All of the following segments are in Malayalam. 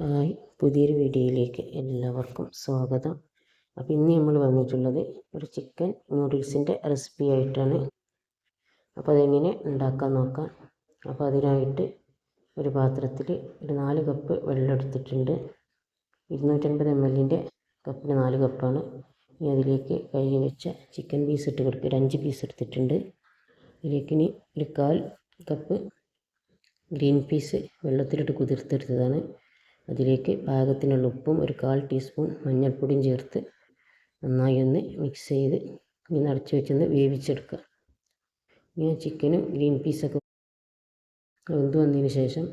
ഹായ് പുതിയൊരു വീഡിയോയിലേക്ക് എല്ലാവർക്കും സ്വാഗതം. അപ്പോൾ ഇന്ന് നമ്മൾ വന്നിട്ടുള്ളത് ഒരു ചിക്കൻ നൂഡിൽസിന്റെ റെസിപ്പി ആയിട്ടാണ്. അപ്പോൾ അതെങ്ങനെ ഉണ്ടാക്കാൻ നോക്കാം. അപ്പോൾ അതിനായിട്ട് ഒരു പാത്രത്തിൽ ഒരു നാല് കപ്പ് വെള്ളം എടുത്തിട്ടുണ്ട്. ഇരുന്നൂറ്റൻപത് എം എല്ലിന്റെ കപ്പിന് നാല് കപ്പാണ് ഇനി അതിലേക്ക് കഴുകി വെച്ച ചിക്കൻ പീസ് ഇട്ട് കൊടുക്കുക ഒരു അഞ്ച് പീസ് എടുത്തിട്ടുണ്ട്. ഇതിലേക്ക് ഇനി ഒരു കാൽ കപ്പ് ഗ്രീൻ പീസ് വെള്ളത്തിലിട്ട് കുതിർത്തെടുത്തതാണ് അതിലേക്ക് പാകത്തിനുള്ള ഉപ്പും ഒരു കാൽ ടീസ്പൂൺ മഞ്ഞൾപ്പൊടിയും ചേർത്ത് നന്നായി ഒന്ന് മിക്സ് ചെയ്ത് ഇനി അടച്ചു വെച്ചൊന്ന് വേവിച്ചെടുക്കുക. ഇനി ചിക്കനും ഗ്രീൻ പീസൊക്കെ വെന്ത് വന്നതിന് ശേഷം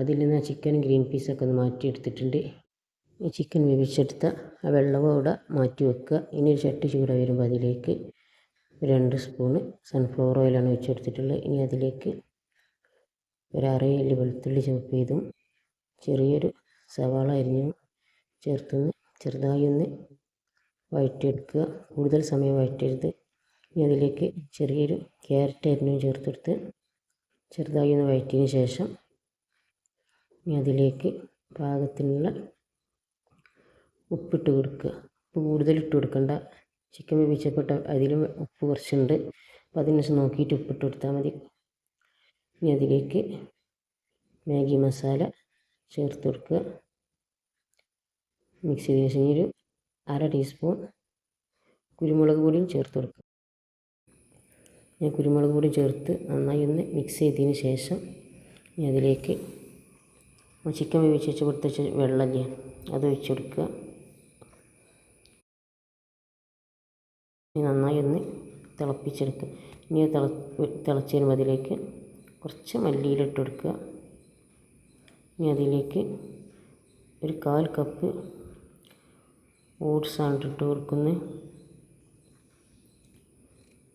അതിൽ നിന്ന് ആ ചിക്കനും ഗ്രീൻ പീസൊക്കെ ഒന്ന് മാറ്റിയെടുത്തിട്ടുണ്ട്. ഈ ചിക്കൻ വേവിച്ചെടുത്ത ആ വെള്ളവും അവിടെ മാറ്റി വെക്കുക. ഇനി ഒരു ചട്ടി ചൂട വരുമ്പോൾ അതിലേക്ക് രണ്ട് സ്പൂണ് സൺഫ്ലവർ ഓയിലാണ് വെച്ചെടുത്തിട്ടുള്ളത് ഇനി അതിലേക്ക് ഒരു അരയല്ലി വെളുത്തുള്ളി ചുവപ്പ് ചെയ്തും ചെറിയൊരു സവാള അരിഞ്ഞ് ചേർത്തൊന്ന് ചെറുതായി ഒന്ന് വഴറ്റിയെടുക്കുക. കൂടുതൽ സമയം വഴറ്റരുത്. ഇനി അതിലേക്ക് ചെറിയൊരു ക്യാരറ്റ് അരിഞ്ഞും ചേർത്തെടുത്ത് ചെറുതായി ഒന്ന് വഴറ്റിയതിന് ശേഷം ഇനി അതിലേക്ക് പാകത്തിനുള്ള ഉപ്പിട്ട് കൊടുക്കുക. ഉപ്പ് കൂടുതൽ ഇട്ട് കൊടുക്കണ്ട. ചിക്കൻ വേവിച്ചപ്പെട്ട അതിലും ഉപ്പ് കുറച്ചുണ്ട്. അപ്പോൾ അതിനനുസരിച്ച് നോക്കിയിട്ട് ഉപ്പിട്ട് കൊടുത്താൽ മതി. ഇനി അതിലേക്ക് മാഗി മസാല ചേർത്ത് കൊടുക്കുക. മിക്സ് ചെയ്തതിന് ശേഷം ഒരു അര ടീസ്പൂൺ കുരുമുളക് പൊടിയും ചേർത്ത് കൊടുക്കുക. ഞാൻ കുരുമുളക് പൊടി ചേർത്ത് നന്നായി ഒന്ന് മിക്സ് ചെയ്തതിന് ശേഷം ഇനി അതിലേക്ക് ചിക്കൻ വേവിച്ച് വെച്ച് കൊടുത്ത വെള്ളമല്ലേ അത് ഒഴിച്ചു കൊടുക്കുക. നന്നായി ഒന്ന് തിളപ്പിച്ചെടുക്കുക. ഇനി തിള തിളച്ചതിന് അതിലേക്ക് കുറച്ച് മല്ലിയിലിട്ട് കൊടുക്കുക. ഇനി അതിലേക്ക് ഒരു കാൽ കപ്പ് ഓട്സാണ് ഇട്ട് കൊടുക്കുന്നത്.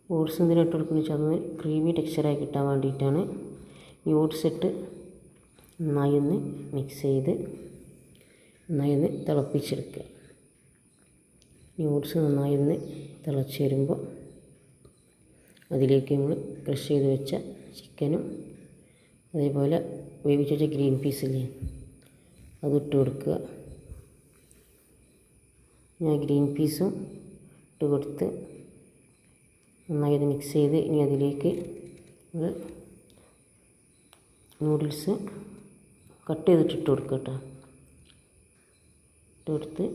ഓട്സ് എന്തിനാണ് ഇട്ട് കൊടുക്കുന്നത് വെച്ചാൽ അതൊന്ന് ക്രീമി ടെക്സ്ചറായി കിട്ടാൻ വേണ്ടിയിട്ടാണ്. ഈ ഓട്സ് ഇട്ട് നന്നായി ഒന്ന് മിക്സ് ചെയ്ത് നന്നായി ഒന്ന് തിളപ്പിച്ചെടുക്കുക. ഈ ഓട്സ് നന്നായി ഒന്ന് തിളച്ച് വരുമ്പോൾ അതിലേക്ക് നമ്മൾ ക്രഷ് ചെയ്ത് വെച്ച ചിക്കനും അതേപോലെ വേവിച്ച് വെച്ച ഗ്രീൻ പീസില്ലേ അതിട്ട് കൊടുക്കുക. ഞാൻ ഗ്രീൻ പീസും ഇട്ട് കൊടുത്ത് നന്നായി അത് മിക്സ് ചെയ്ത് ഇനി അതിലേക്ക് നമ്മൾ നൂഡിൽസ് കട്ട് ചെയ്തിട്ട് ഇട്ട് കൊടുക്കുക കേട്ടോ. ഇട്ട് കൊടുത്ത്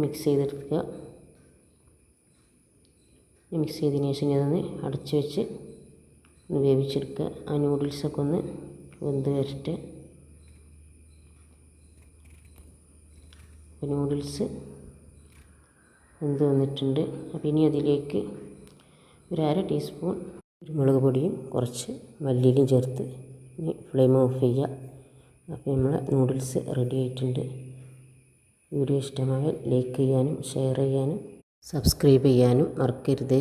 മിക്സ് ചെയ്തെടുക്കുക. മിക്സ് ചെയ്തതിന് ശേഷം ഞാനൊന്ന് അടച്ച് വെച്ച് ഒന്ന് വേവിച്ചെടുക്കുക. ആ നൂഡിൽസൊക്കെ ഒന്ന് വെന്ത് വരട്ടെ അപ്പോൾ നൂഡിൽസ് വെന്ത് വന്നിട്ടുണ്ട് അപ്പോൾ ഇനി അതിലേക്ക് ഒരു അര ടീസ്പൂൺ കുരുമുളക് പൊടിയും കുറച്ച് മല്ലിയിലും ചേർത്ത് ഇനി ഫ്ലെയിം ഓഫ് ചെയ്യുക അപ്പോൾ നമ്മളെ നൂഡിൽസ് റെഡി ആയിട്ടുണ്ട്. വീഡിയോ ഇഷ്ടമായാൽ ലൈക്ക് ചെയ്യാനും ഷെയർ ചെയ്യാനും സബ്സ്ക്രൈബ് ചെയ്യാനും മറക്കരുത്.